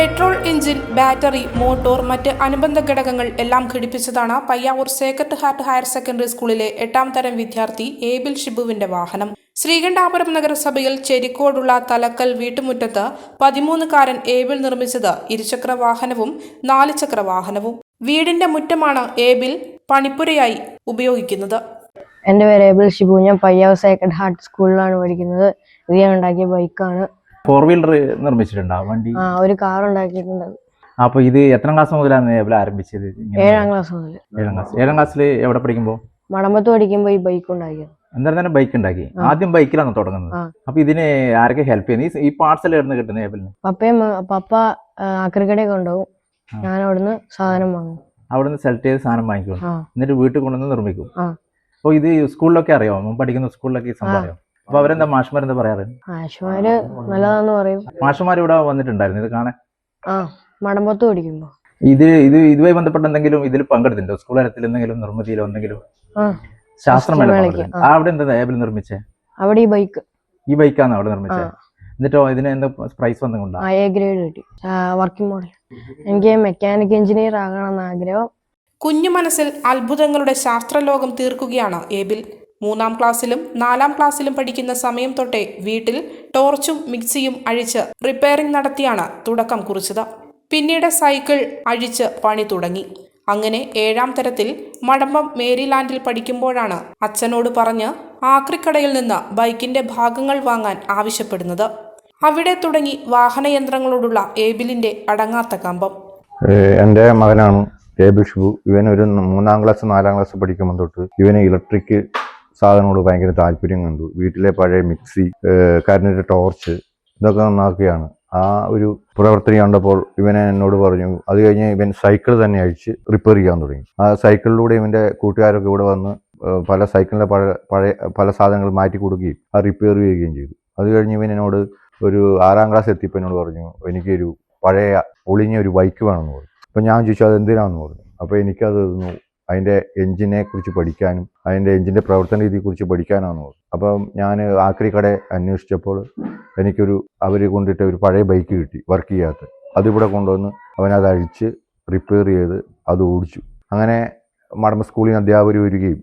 Petrol engine battery motor മറ്റ് അനുബന്ധ ഘടകങ്ങൾ എല്ലാം ഘടിപ്പിച്ചതാണ് Payyavoor sacred heart higher secondary സ്കൂളിലെ എട്ടാം തരം വിദ്യാർത്ഥി ഏബിൽ ഷിബുവിന്റെ വാഹനം. ശ്രീകണ്ഠാപുരം നഗരസഭയിൽ ചെരിക്കോടുള്ള തലക്കൽ വീട്ടുമുറ്റത്ത് പതിമൂന്നുകാരൻ ഏബിൾ നിർമ്മിച്ചത് ഇരുചക്ര വാഹനവും നാല് ചക്ര വാഹനവും വീടിന്റെ മുറ്റമാണ് ഏബിൽ പണിപ്പുരയായി ഉപയോഗിക്കുന്നത്. എന്റെ പേര് ഏബിൾ ഷിബു. ഞാൻ പയ്യാവ് സേക്രഡ് ഹാർട്ട് സ്കൂളിലാണ് പഠിക്കുന്നത്. ഇത് ഞാൻ ഉണ്ടാക്കിയ ബൈക്കാണ്. ഫോർ വീലർ നിർമ്മിച്ചിട്ടുണ്ടോ വണ്ടി? ആ ഒരു കാർ ഉണ്ടാക്കിയിട്ടുണ്ട്. അപ്പൊ ഇത് എത്രാം ക്ലാസ് മുതലാണ് എവിടെ ആരംഭിച്ചത് ഇങ്ങനെ? ഏഴാം ക്ലാസ് മുതൽ ഏഴാം ക്ലാസ് ഏഴാം ക്ലാസ്സിൽ എവിടെ പഠിക്കുമ്പോൾ മടമ്പത്ത് പഠിക്കുമ്പോൾ ഈ ബൈക്ക് ഉണ്ടാക്കിയത്. എന്തായാലും തന്നെ ബൈക്ക് ഉണ്ടാക്കി. ആ. ആദ്യം ബൈക്കിലാണ് തുടങ്ങുന്നത്? ആ. അപ്പൊ ഇതിന് ആരൊക്കെ ഹെൽപ്പ് ചെയ്യുന്നത് ഈ- ഈ പാർട്സ് എല്ലാം എവിടെ കിട്ടുന്നത് ഏബിളിന് പപ്പയും മ- പപ്പ ആക്രിക്കടയിൽ കൊണ്ടുപോകും. ആ. ഞാൻ അവിടുന്ന് സാധനം വാങ്ങും. അവിടുന്ന് സെലക്ട് ചെയ്ത് സാധനം വാങ്ങിക്കും. ആ. എന്നിട്ട് വീട്ടിൽ കൊണ്ടുവന്ന് നിർമ്മിക്കും. ആ. അപ്പോൾ ഇത് സ്കൂളിലൊക്കെ അറിയോ? മുമ്പ് പഠിക്കുന്ന സ്കൂളിലൊക്കെ ഈ സംഭവം ആ. അറിയോ? അപ്പൊ അവരെന്താ മാഷ്മാരെന്താ പറയാറ്? ആശുമാര് നല്ലതാന്ന് പറയും. മാഷുമാർ ഇവിടെ വന്നിട്ടുണ്ടായിരുന്നു. ഇത് കാണാൻ ആ മടമ്പത്ത് പഠിക്കുമ്പോ. ഇത് ഇത് ഇതുമായി ബന്ധപ്പെട്ട എന്തെങ്കിലും ഇതിൽ പങ്കെടുത്തിട്ടുണ്ടോ? സ്കൂൾ തലത്തിൽ എന്തെങ്കിലും നിർമ്മിതിയിലോ എന്തെങ്കിലും ആ ശാസ്ത്രമേള ശാസ്ത്രമേളയ്ക്ക്, പങ്കെടുത്തിട്ടുണ്ടോ? ആ, അവിടെ എന്താ ഏബിൾ നിർമ്മിച്ചേ? അവിടെ ഈ ബൈക്ക്. ഈ ബൈക്കാണ് അവിടെ നിർമ്മിച്ചത് എന്നിട്ടോ ഇതിന് എന്താ പ്രൈസ് വന്നുകൊണ്ടാ ആ എ ഗ്രേഡ് കിട്ടി. വർക്കിംഗ് മോഡൽ എനിക്ക് മെക്കാനിക് എഞ്ചിനീയർ ആകണം എന്ന് ആഗ്രഹം. കുഞ്ഞു മനസ്സിൽ അത്ഭുതങ്ങളുടെ ശാസ്ത്രലോകം തീർക്കുകയാണ് ഏബിൽ. മൂന്നാം ക്ലാസ്സിലും നാലാം ക്ലാസ്സിലും പഠിക്കുന്ന സമയം തൊട്ടേ വീട്ടിൽ ടോർച്ചും മിക്സിയും അഴിച്ച് റിപ്പയറിംഗ് നടത്തിയാണ് തുടക്കം കുറിച്ചത്. പിന്നീട് സൈക്കിൾ അഴിച്ച് പണി തുടങ്ങി. അങ്ങനെ ഏഴാം തരത്തിൽ മടമ്പം മേരിലാൻഡിൽ പഠിക്കുമ്പോഴാണ് അച്ഛനോട് പറഞ്ഞ് ആക്രിക്കടയിൽ നിന്ന് ബൈക്കിന്റെ ഭാഗങ്ങൾ വാങ്ങാൻ ആവശ്യപ്പെടുന്നത്. അവിടെ തുടങ്ങി വാഹനയന്ത്രങ്ങളോടുള്ള ഏബിലിന്റെ അടങ്ങാത്ത കമ്പം. എന്റെ മകനാണ്. ഏബിൾ ഷിബു. ഇവൻ ഒരു മൂന്നാം ക്ലാസ് നാലാം ക്ലാസ് പഠിക്കുമ്പോൾ തൊട്ട് ഇവന് ഇലക്ട്രിക് സാധനങ്ങളോട് ഭയങ്കര താല്പര്യം കണ്ടു. വീട്ടിലെ പഴയ മിക്സി കരണ്ടിന്റെ ടോർച്ച് ഇതൊക്കെ നന്നാക്കുകയാണ്. ആ ഒരു പ്രവർത്തനം കണ്ടപ്പോൾ ഇവനെ എന്നോട് പറഞ്ഞു അത് കഴിഞ്ഞ് ഇവൻ സൈക്കിൾ തന്നെ അഴിച്ച് റിപ്പയർ ചെയ്യാൻ തുടങ്ങി. ആ സൈക്കിളിലൂടെ ഇവന്റെ കൂട്ടുകാരൊക്കെ ഇവിടെ വന്ന് പല സൈക്കിളിലെ പഴയ പഴയ പല സാധനങ്ങൾ മാറ്റി കൊടുക്കുകയും ആ റിപ്പയർ ചെയ്യുകയും ചെയ്തു. അത് കഴിഞ്ഞ് ഇവൻ എന്നോട് ഒരു ആറാം ക്ലാസ് എത്തിയപ്പോൾ എന്നോട് പറഞ്ഞു എനിക്കൊരു പഴയ ഒളിഞ്ഞ ഒരു ബൈക്ക് വേണമെന്ന് പറഞ്ഞു. അപ്പം ഞാൻ ചോദിച്ചു അത് എന്തിനാണെന്ന്? പറഞ്ഞു. അപ്പോൾ എനിക്കത് അതിന്റെ എഞ്ചിനെ കുറിച്ച് പഠിക്കാനും അതിന്റെ എഞ്ചിന്റെ പ്രവർത്തന രീതിയെക്കുറിച്ച് പഠിക്കാനാണ് അപ്പം ഞാൻ ആക്രി കട അന്വേഷിച്ചപ്പോൾ എനിക്കൊരു അവർ കൊണ്ടിട്ട് ഒരു പഴയ ബൈക്ക് കിട്ടി വർക്ക് ചെയ്യാത്ത. അതിവിടെ കൊണ്ടുവന്ന് അവനത് അഴിച്ച് റിപ്പയർ ചെയ്ത് അത് ഓടിച്ചു. അങ്ങനെ മടമ്പ സ്കൂളിൽ നിന്ന് അധ്യാപകർ വരികയും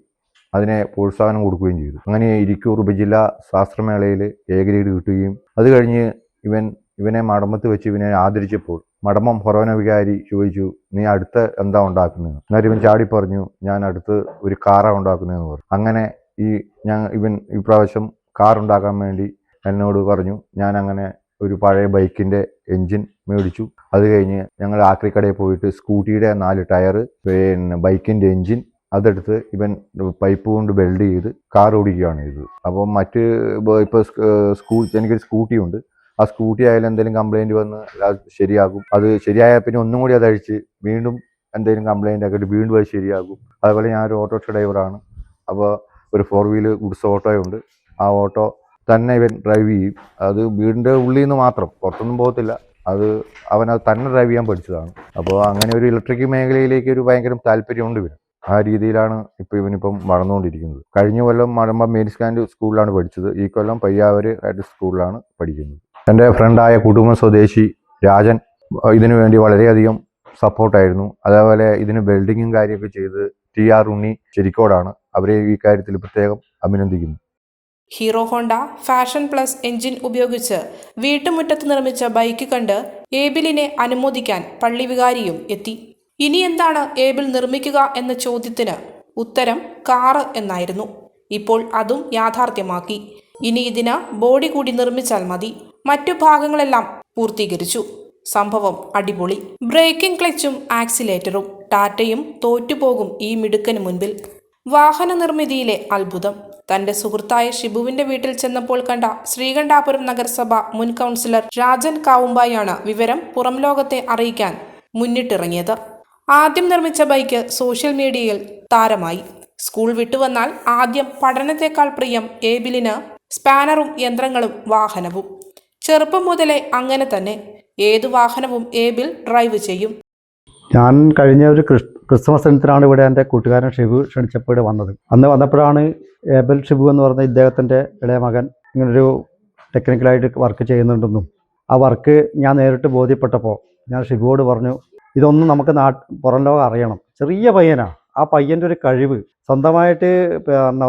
അതിനെ പ്രോത്സാഹനം കൊടുക്കുകയും ചെയ്തു. അങ്ങനെ ഇരിക്കൂർ ഉപജില്ലാ ശാസ്ത്രമേളയിൽ എ ഗ്രേഡ് കിട്ടുകയും അത് കഴിഞ്ഞ് ഇവൻ ഇവനെ മടമ്പത്ത് വെച്ച് ഇവനെ ആദരിച്ചപ്പോൾ മടമ്പം ഫൊറോന വികാരി ചോദിച്ചു നീ അടുത്ത് എന്താ ഉണ്ടാക്കുന്നത്? എന്നാലും ഇവൻ ചാടി പറഞ്ഞു ഞാൻ അടുത്ത് ഒരു കാറാണ് ഉണ്ടാക്കുന്നതെന്ന് പറഞ്ഞു. അങ്ങനെ ഈ ഞാൻ ഇവൻ ഈ പ്രാവശ്യം കാർ ഉണ്ടാക്കാൻ വേണ്ടി എന്നോട് പറഞ്ഞു ഞാൻ അങ്ങനെ ഒരു പഴയ ബൈക്കിന്റെ എൻജിൻ മേടിച്ചു. അത് കഴിഞ്ഞ് ഞങ്ങൾ ആക്രിക്കടയിൽ പോയിട്ട് സ്കൂട്ടിയുടെ നാല് ടയർ പിന്നെ ബൈക്കിന്റെ എൻജിൻ അതെടുത്ത് ഇവൻ പൈപ്പ് കൊണ്ട് ബെൽഡ് ചെയ്ത് കാർ ഓടിക്കുകയാണ് ചെയ്തത്. അപ്പോൾ മറ്റ് ഇപ്പോൾ സ്കൂ എനിക്കൊരു സ്കൂട്ടിയുണ്ട്. ആ സ്കൂട്ടി ആയാലും എന്തെങ്കിലും കംപ്ലൈന്റ് വന്ന് ശരിയാകും. അത് ശരിയായാൽ പിന്നെ ഒന്നും കൂടി അത് അഴിച്ച് വീണ്ടും എന്തെങ്കിലും കംപ്ലൈന്റ് ആക്കിയിട്ട് വീണ്ടും അത് ശരിയാകും. അതുപോലെ ഞാൻ ഒരു ഓട്ടോറിക്ഷ ഡ്രൈവറാണ് അപ്പോൾ ഒരു ഫോർ വീൽ ഗുഡ്സ് ഓട്ടോയുണ്ട് ആ ഓട്ടോ തന്നെ ഇവൻ ഡ്രൈവ് ചെയ്യും. അത് വീടിന്റെ ഉള്ളിൽ നിന്ന് മാത്രം പുറത്തൊന്നും പോകത്തില്ല. അത് അവൻ അത് തന്നെ ഡ്രൈവ് ചെയ്യാൻ പഠിച്ചതാണ്. അപ്പോൾ അങ്ങനെ ഒരു ഇലക്ട്രിക് മേഖലയിലേക്ക് ഒരു ഭയങ്കര താല്പര്യമുണ്ട് ഇവന്. ആ രീതിയിലാണ് ഇപ്പോൾ ഇവനിപ്പം വളർന്നുകൊണ്ടിരിക്കുന്നത്. കഴിഞ്ഞ കൊല്ലം മഴമ്പ മേരിസ്കാൻഡ് സ്കൂളിലാണ് പഠിച്ചത്. ഈ കൊല്ലം പയ്യാവർ ആയിട്ട് സ്കൂളിലാണ് പഠിക്കുന്നത്. എന്റെ ഫ്രണ്ടായ കുടുംബ സ്വദേശി രാജൻ ഇതിനു വേണ്ടി വളരെയധികം സപ്പോർട്ടായിരുന്നു അതേപോലെ ഇതിന് വെൽഡിങ്ങും കാര്യമൊക്കെ ചെയ്ത് ടി ആർ ഉണ്ണി ചെരിക്കോടാണ് അവരെ ഈ കാര്യത്തിൽ പ്രത്യേകം അഭിനന്ദിക്കുന്നു. Hero Honda Fashion Plus engine ഉപയോഗിച്ച് വീട്ടുമുറ്റത്ത് നിർമ്മിച്ച ബൈക്ക് കണ്ട് ഏബിലിനെ അനുമോദിക്കാൻ പള്ളി വികാരിയും എത്തി. ഇനി എന്താണ് ഏബിൾ നിർമ്മിക്കുക എന്ന ചോദ്യത്തിന് ഉത്തരം കാറ് എന്നായിരുന്നു. ഇപ്പോൾ അതും യാഥാർത്ഥ്യമാക്കി. ഇനി ഇതിന് ബോഡി കൂടി നിർമ്മിച്ചാൽ മതി. മറ്റു ഭാഗങ്ങളെല്ലാം പൂർത്തീകരിച്ചു. സംഭവം അടിപൊളി. ബ്രേക്കിംഗ് ക്ലച്ചും ആക്സിലേറ്ററും. ടാറ്റയും തോറ്റുപോകും ഈ മിടുക്കന് മുൻപിൽ. വാഹന നിർമ്മിതിയിലെ അത്ഭുതം. തന്റെ സുഹൃത്തായ ഷിബുവിന്റെ വീട്ടിൽ ചെന്നപ്പോൾ കണ്ട ശ്രീകണ്ഠാപുരം നഗരസഭ മുൻ കൗൺസിലർ രാജൻ കാവുമ്പായാണ് വിവരം പുറം ലോകത്തെ അറിയിക്കാൻ മുന്നിട്ടിറങ്ങിയത്. ആദ്യം നിർമ്മിച്ച ബൈക്ക് സോഷ്യൽ മീഡിയയിൽ താരമായി. സ്കൂൾ വിട്ടുവന്നാൽ ആദ്യം പഠനത്തെക്കാൾ പ്രിയം ഏബിലിന് സ്പാനറും യന്ത്രങ്ങളും വാഹനവും. ചെറുപ്പം മുതലേ അങ്ങനെ തന്നെ ഏതു വാഹനവും ഏബിൽ ഡ്രൈവ് ചെയ്യും. ഞാൻ കഴിഞ്ഞ ഒരു ക്രിസ്മസ് ദിനത്തിലാണ് ഇവിടെ എന്റെ കൂട്ടുകാരൻ ഷിബു ക്ഷണിച്ചപ്പോൾ വന്നത്. അന്ന് വന്നപ്പോഴാണ് ഏബൽ ഷിബു എന്ന് പറഞ്ഞ ഇദ്ദേഹത്തിന്റെ ഇളയ മകൻ ഇങ്ങനൊരു ടെക്നിക്കലായിട്ട് വർക്ക് ചെയ്യുന്നുണ്ടെന്നും ആ വർക്ക് ഞാൻ നേരിട്ട് ബോധ്യപ്പെട്ടപ്പോൾ ഞാൻ ഷിബുവോട് പറഞ്ഞു ഇതൊന്നും നമുക്ക് നാട്ട് പുറം ലോകം അറിയണം. ചെറിയ പയ്യനാണ് ആ പയ്യന്റെ ഒരു കഴിവ് സ്വന്തമായിട്ട്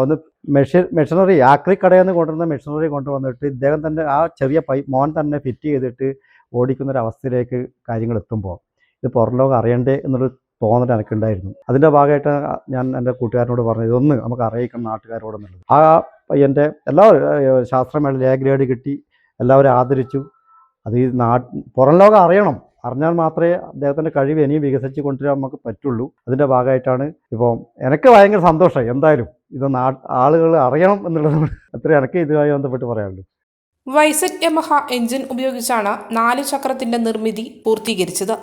ഒന്ന് മെഷീൻ മെഷീനറി ആക്രി കടയിൽ നിന്ന് മെഷീനറി കൊണ്ടുവന്നിട്ട് ഇദ്ദേഹം തന്നെ ആ ചെറിയ പൈ മോൻ തന്നെ ഫിറ്റ് ചെയ്തിട്ട് ഓടിക്കുന്ന ഒരു അവസ്ഥയിലേക്ക് കാര്യങ്ങൾ എത്തുമ്പോൾ ഇത് പുറം ലോകം അറിയണ്ടേ എന്നൊരു തോന്നൽ എനിക്കുണ്ടായിരുന്നു. അതിന്റെ ഭാഗമായിട്ട് ഞാൻ എന്റെ കൂട്ടുകാരനോട് പറഞ്ഞു ഇതൊന്ന് നമുക്ക് അറിയിക്കണം നാട്ടുകാരോടെന്നുള്ളത് ആ പയ്യന്റെ എല്ലാവരും ശാസ്ത്രമേള എ ഗ്രേഡ് കിട്ടി എല്ലാവരും ആദരിച്ചു. അത് ഈ നാ പുറം ലോകം അറിയണം. അറിഞ്ഞാൽ മാത്രമേ അദ്ദേഹത്തിന്റെ കഴിവ് ഇനിയും വികസിച്ച് കൊണ്ടുവരാൻ നമുക്ക് പറ്റുള്ളൂ. അതിന്റെ ഭാഗമായിട്ടാണ് ഇപ്പോൾ എനിക്ക് ഭയങ്കര സന്തോഷമായി. എന്തായാലും ഇത് നാ ആളുകൾ അറിയണം എന്നുള്ളത് അത്ര എനിക്ക് ഇതുമായി ബന്ധപ്പെട്ട് പറയാനുള്ളൂ. വൈസറ്റ് യമഹ എഞ്ചിൻ ഉപയോഗിച്ചാണ് നാല് ചക്രത്തിന്റെ നിർമ്മിതി പൂർത്തീകരിച്ചത്.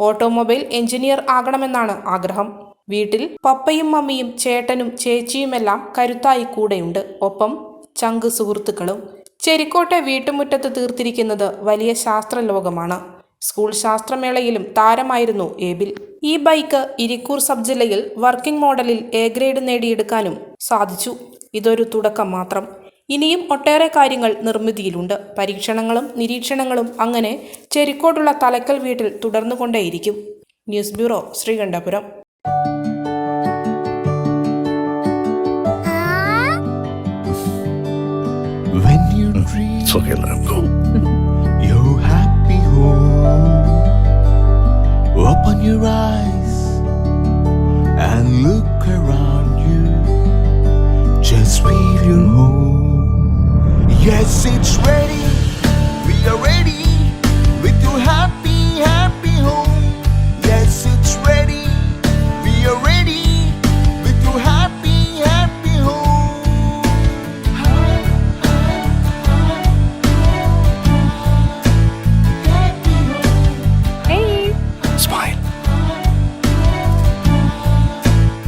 ഓട്ടോമൊബൈൽ എഞ്ചിനീയർ ആകണമെന്നാണ് ആഗ്രഹം. വീട്ടിൽ പപ്പയും മമ്മിയും ചേട്ടനും ചേച്ചിയുമെല്ലാം കരുത്തായി കൂടെയുണ്ട്. ഒപ്പം ചങ്ക് സുഹൃത്തുക്കളും. ചെരിക്കോട്ടെ വീട്ടുമുറ്റത്ത് തീർത്തിരിക്കുന്നത് വലിയ ശാസ്ത്രലോകമാണ്. സ്കൂൾ ശാസ്ത്രമേളയിലും താരമായിരുന്നു ഏബിൽ. ഈ ബൈക്ക് ഇരിക്കൂർ സബ് ജില്ലയിൽ വർക്കിംഗ് മോഡലിൽ എ ഗ്രേഡ് നേടിയെടുക്കാനും സാധിച്ചു. ഇതൊരു തുടക്കം മാത്രം. ഇനിയും ഒട്ടേറെ കാര്യങ്ങൾ നിർമ്മിതിയിലുണ്ട്. പരീക്ഷണങ്ങളും നിരീക്ഷണങ്ങളും അങ്ങനെ ചെരിക്കോട്ടുള്ള തലക്കൽ വീട്ടിൽ തുടർന്നുകൊണ്ടേയിരിക്കും. News bureau Sreekandapuram. Open your eyes and look around you. Just feel your home. Yes, it's ready. We are ready with your happy,